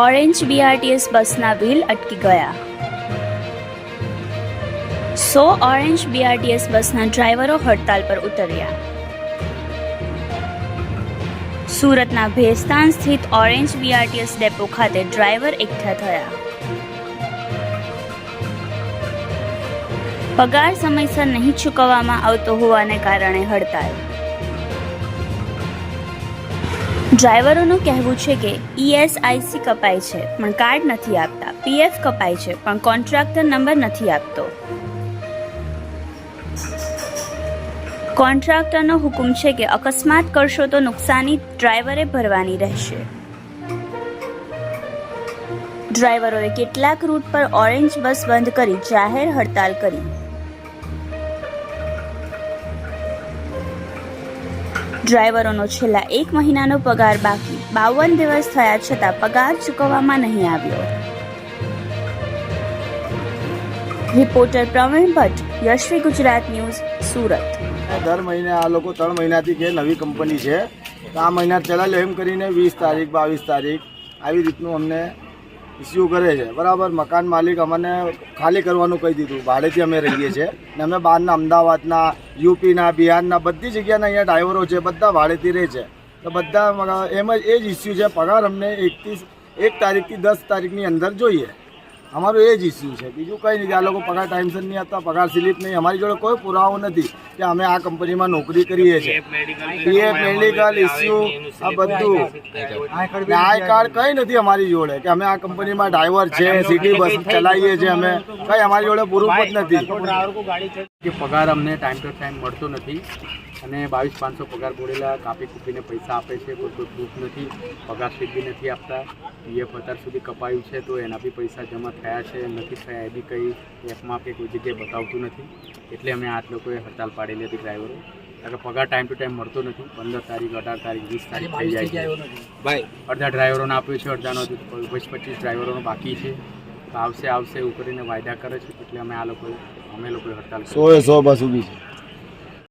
Orange BRTS બસના wheel અટકી ગયા. સો ઓરેન્જ બીઆરટીએસ બસના ડ્રાઈવરો હડતાલ પર ઉતર્યા. સુરતના ભેસ્તાન સ્થિત ઓરેન્જ બીઆરટીએસ ડેપો ખાતે ડ્રાઈવર એકઠા થયા. પગાર સમયસર નહીં ચૂકવવામાં આવતો હોવાને કારણે હડતાલ ડ્રાઈવરોનું કહેવું છે કે ઈએસઆઈસી કપાય છે, પણ કાર્ડ નથી આપતા. પીએફ કપાય છે, પણ કોન્ટ્રાક્ટર નંબર નથી આપતો. કોન્ટ્રાક્ટરનો હુકમ છે કે અકસ્માત કરશો તો નુકસાની ડ્રાઈવરે ભરવાની રહેશે. ડ્રાઈવરોએ કેટલાક રૂટ પર ઓરેન્જ બસ બંધ કરી જાહેર હડતાલ કરી. ડ્રાઈવરોનો છેલ્લા એક મહિનાનો પગાર બાકી. બાવન દિવસ થયા છતાં પગાર ચૂકવવામાં નહીં આવ્યો. Reporter Praveen Bhatt, Yashvi Gujarat news, Surat. દર મહિને આ લોકો ત્રણ મહિનાથી કે નવી કંપની છે. આ મહિના ચલાવ્યો એમ કરીને વીસ તારીખ, બાવીસ તારીખ આવી રીતનું અમને ઇસ્યુ કરે છે. બરાબર, મકાન માલિક અમને ખાલી કરવાનું કહી દીધું. ભાડેથી અમે રહીએ છીએ. ને અમે બહારના અમદાવાદના, યુપીના, બિહારના બધી જગ્યાના અહીંયા ડ્રાઈવરો છે, બધા ભાડેથી રહે છે. તો બધા એમ જ એ જ ઇસ્યુ છે. પગાર અમને એકથી, એક તારીખથી દસ તારીખની અંદર જોઈએ. અમારું એ જ ઇસ્યુ છે. બીજું કંઈ નહીં કે આ લોકો પગાર ટાઈમસર નહીં આપતા પગાર સ્લીપ નહીં. અમારી જોડે કોઈ પુરાવો નથી કે અમે આ કંપનીમાં નોકરી કરીએ છીએ. પીએફ મેડિકલ ઇસ્યુ આ બધું. આય આઈ કાર્ડ કંઈ નથી અમારી જોડે કે અમે આ કંપનીમાં ડ્રાઈવર છે સિટી બસ ચલાવીએ છીએ અમે. કંઈ અમારી જોડે પૂરું જ નથી. કે પગાર અમને ટાઈમ ટુ ટાઈમ મળતો નથી. અને બાવીસ પાંચસો પગાર બોલેલા કાપી કૂપીને પૈસા આપે છે. કોઈ કોઈ પ્રૂફ નથી પગાર સ્લીપ બી નથી આપતા. પીએફ અત્યાર સુધી કપાયું છે તો એના બી પૈસા જમા થયા છે. નથી થયા એ બી કંઈ એપમાં કે કોઈ જગ્યાએ બતાવતું નથી. એટલે અમે આ લોકોએ હડતાલ પાડેલી હતી ડ્રાઈવરો કારણ કે પગાર ટાઈમ ટુ ટાઈમ મળતો નથી. પંદર તારીખ અઢાર તારીખ વીસ તારીખ થઈ જાય છે. ભાઈ. અડધા ડ્રાઈવરોને આપ્યું છે અડધાનો હજુ વીસ પચીસ ડ્રાઈવરોનો બાકી છે. તો આવશે આવશે એવું કરીને વાયદા કરે છે. એટલે અમે આ લોકોએ અમે લોકોએ હડતાલ સો એ સો બસ ઊભી છે.